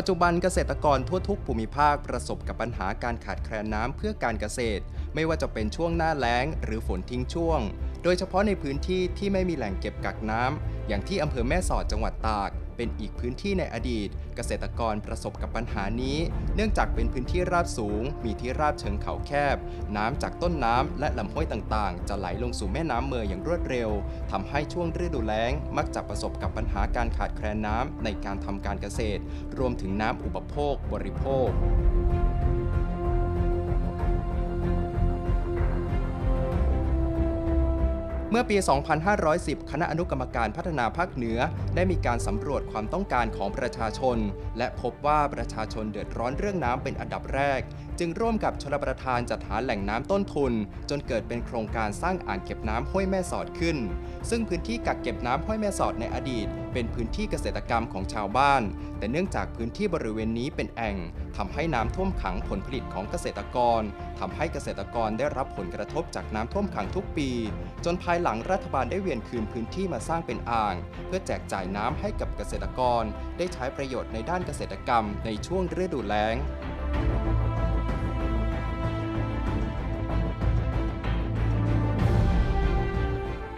ปัจจุบันเกษตรกรทั่วทุกภูมิภาคประสบกับปัญหาการขาดแคลนน้ำเพื่อการเกษตร ไม่ว่าจะเป็นช่วงหน้าแล้ง หรือฝนทิ้งช่วง โดยเฉพาะในพื้นที่ที่ไม่มีแหล่งเก็บกักน้ำอย่างที่อำเภอแม่สอดจังหวัดตาก เป็นอีกพื้นที่ในอดีต เกษตรกรประสบกับปัญหานี้ เนื่องจากเป็นพื้นที่ราบสูง มีที่ราบเชิงเขาแคบ น้ำจากต้นน้ำและลำห้วยต่างๆ จะไหลลงสู่แม่น้ำเมยอย่างรวดเร็วทำให้ช่วงฤดูแล้ง มักจะประสบกับปัญหาการขาดแคลนน้ำในการทำการเกษตร รวมถึงน้ำอุปโภค บริโภค เมื่อปี 2510 คณะอนุกรรมการพัฒนาภาคเหนือ ได้มีการสำรวจความต้องการของประชาชน และพบว่าประชาชนเดือดร้อนเรื่องน้ำเป็นอันดับแรก จึงร่วมกับชลประทานจัดหาแหล่งน้ำต้นทุน จนเกิดเป็นโครงการสร้างอ่างเก็บน้ำห้วยแม่สอดขึ้น ซึ่งพื้นที่กักเก็บน้ำห้วยแม่สอดในอดีต เป็นพื้นที่เกษตรกรรมของชาวบ้าน แต่เนื่องจากพื้นที่บริเวณนี้เป็นแอ่งทำให้น้ำท่วมขังผลผลิตของเกษตรกรทำให้เกษตรกรได้รับผลกระทบจากน้ำท่วมขังทุกปี จนภายหลังรัฐบาลได้เวียนคืนพื้นที่มาสร้างเป็นอ่าง เพื่อแจกจ่ายน้ำให้กับเกษตรกร ได้ใช้ประโยชน์ในด้านเกษตรกรรมในช่วงฤดูแล้ง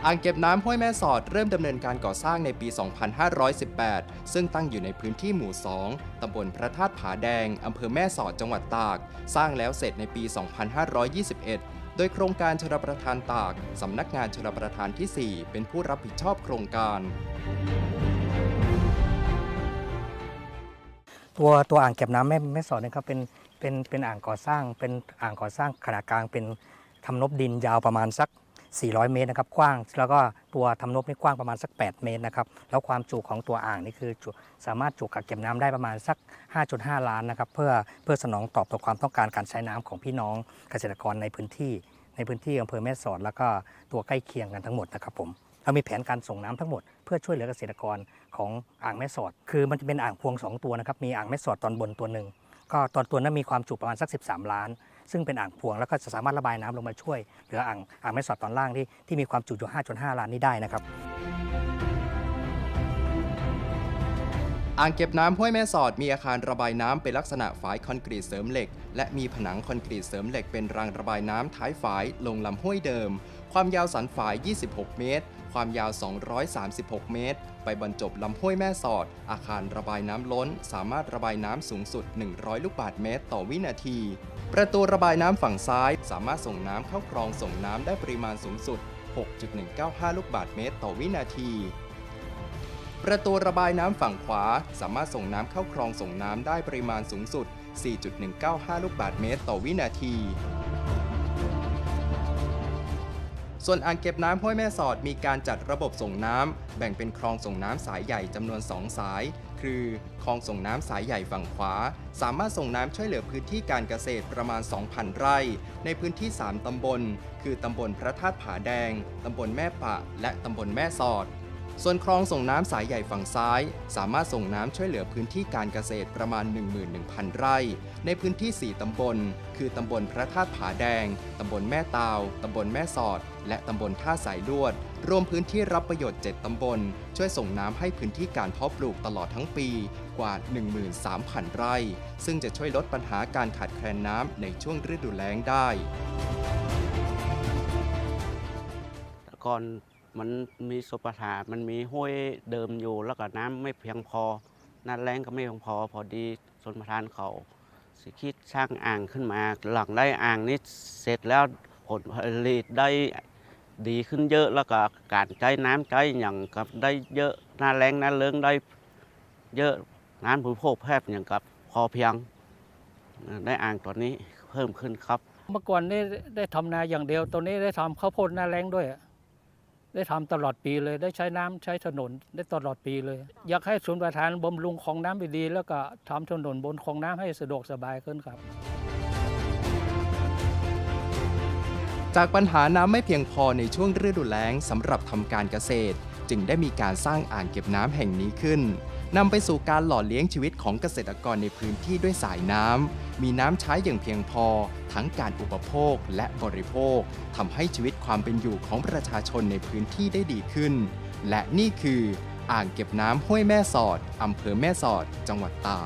อ่างเก็บน้ำห้วยแม่สอดเริ่มดำเนินการก่อสร้างในปี 2518 ซึ่งตั้งอยู่ในพื้นที่หมู่ 2 ตำบลพระธาตุผาแดง อำเภอแม่สอด จังหวัดตาก สร้างแล้วเสร็จในปี 2521 ดยโครงการชลประทานตากสำนักงานชลประทานที่ 4 เป็นผู้รับผิดชอบโครงการ ตัวตัวอ่างเก็บน้ำแม่แม่สอดเนี่ยครับเป็นเป็นเป็นอ่างก่อสร้างเป็นอ่างก่อสร้างขนาดกลางเป็นทำนบดินยาวประมาณสัก 400 เมตรนะครับกว้าง แล้วก็ตัวทำนบนี่กว้างประมาณสัก 8 เมตรนะครับแล้วความจุของตัวอ่างนี่คือสามารถจุกักเก็บน้ำได้ประมาณสัก 5.5 ล้านนะครับเพื่อเพื่อสนองตอบต่อความต้องการการใช้น้ำของพี่น้องเกษตรกรในพื้นที่ ในพื้นที่อำเภอแม่สอด แล้วก็ตัวใกล้เคียงกันทั้งหมดนะครับผมเรามีแผนการส่งน้ำทั้งหมดเพื่อช่วยเหลือเกษตรกรของอ่างแม่สอด คือมันจะเป็นอ่างพวง 2 ตัวนะครับมีอ่างแม่สอดตอนบนตัวหนึ่งก็ตอนตัวนั้นมีความจุประมาณสัก 13 ล้าน ซึ่งเป็นอ่างพวงแล้วก็จะสามารถระบายน้ำลงมาช่วยเหลืออ่างอ่างแม่สอดตอนล่างที่ที่มีความจุอยู่ 5.5 ล้านนี้ได้นะครับอ่างเก็บน้ำห้วยแม่สอดมีอาคารระบายน้ำเป็นลักษณะฝายคอนกรีตเสริมเหล็ก และมีผนังคอนกรีตเสริมเหล็กเป็นรางระบายน้ำท้ายฝายลงลำห้วยเดิม ความยาวสันฝาย 26 เมตร ความยาว 236 เมตร ไปบรรจบลำห้วยแม่สอด อาคารระบายน้ำล้น สามารถระบายน้ำสูงสุด 100 ลูกบาศก์เมตรต่อวินาที ประตูระบายน้ำฝั่งซ้าย สามารถส่งน้ำเข้าคลองส่งน้ำได้ปริมาณสูงสุด 6.195 ลูกบาศก์เมตร ต่อวินาทีประตูระบายน้ำฝั่งขวา สามารถส่งน้ำเข้าคลองส่งน้ำได้ปริมาณสูงสุด 4.195 ลูกบาศก์เมตร ต่อวินาที ส่วนอ่างเก็บน้ำห้วยแม่สอดมีการจัดระบบส่งน้ำแบ่งเป็นคลองส่งน้ำสายใหญ่จำนวน 2 สาย คือคลองส่งน้ำสายใหญ่ฝั่งขวา สามารถส่งน้ำช่วยเหลือพื้นที่การเกษตรประมาณ 2,000 ไร่ ในพื้นที่ 3 ตำบล คือตำบลพระธาตุผาแดง ตำบลแม่ปะ และตำบลแม่สอด ส่วนคลองส่งน้ำสายใหญ่ฝั่งซ้าย สามารถส่งน้ำช่วยเหลือพื้นที่การเกษตรประมาณ 11,000 ไร่ ในพื้นที่ 4 ตำบล คือตำบลพระธาตุผาแดง ตำบลแม่ตาว ตำบลแม่สอด และตำบลท่าสายลวด รวมพื้นที่รับประโยชน์ 7 ตำบล ช่วยส่งน้ำให้พื้นที่การเพาะปลูกตลอดทั้งปีกว่า 13,000 ไร่ ซึ่งจะช่วยลดปัญหาการขาดแคลนน้ำในช่วงฤดูแล้งได้ก่อน มันมีสุปทานมันมีห้วยเดิมอยู่ แล้วก็น้ำไม่เพียงพอหน้าแรงก็ไม่เพียงพอ พอดีสนประทานเขาสิคิดสร้างอ่างขึ้นมา หลังได้อ่างนี้เสร็จแล้วผลผลิตได้ดีขึ้นเยอะ แล้วก็การใช้น้ำใช้อย่างกับได้เยอะหน้าแรงหน้าเลิงได้เยอะน้ำบริโภคแพทย์อย่างกับพอเพียง ได้อ่างตัวนี้เพิ่มขึ้นครับ เมื่อก่อนนี่ได้ทำนาอย่างเดียวตอนนี้ได้ทำข้าวโพดหน้าแรงด้วยอะ ได้ทำตลอดปีเลย ได้ใช้น้ำใช้ถนนได้ตลอดปีเลย อยากให้ศูนย์ประทานบำรุงของน้ำไปดี แล้วก็ทำถนนบนของน้ำให้สะดวกสบายขึ้นครับ จากปัญหาน้ำไม่เพียงพอในช่วงฤดูแล้งสำหรับทำการเกษตร จึงได้มีการสร้างอ่างเก็บน้ำแห่งนี้ขึ้น นำไปสู่การหล่อเลี้ยงชีวิตของเกษตรกรในพื้นที่ด้วยสายน้ำ มีน้ำใช้อย่างเพียงพอ ทั้งการอุปโภคและบริโภคทำให้ชีวิตความเป็นอยู่ของประชาชนในพื้นที่ได้ดีขึ้น และนี่คือ อ่างเก็บน้ำห้วยแม่สอดอำเภอแม่สอด จังหวัดตาก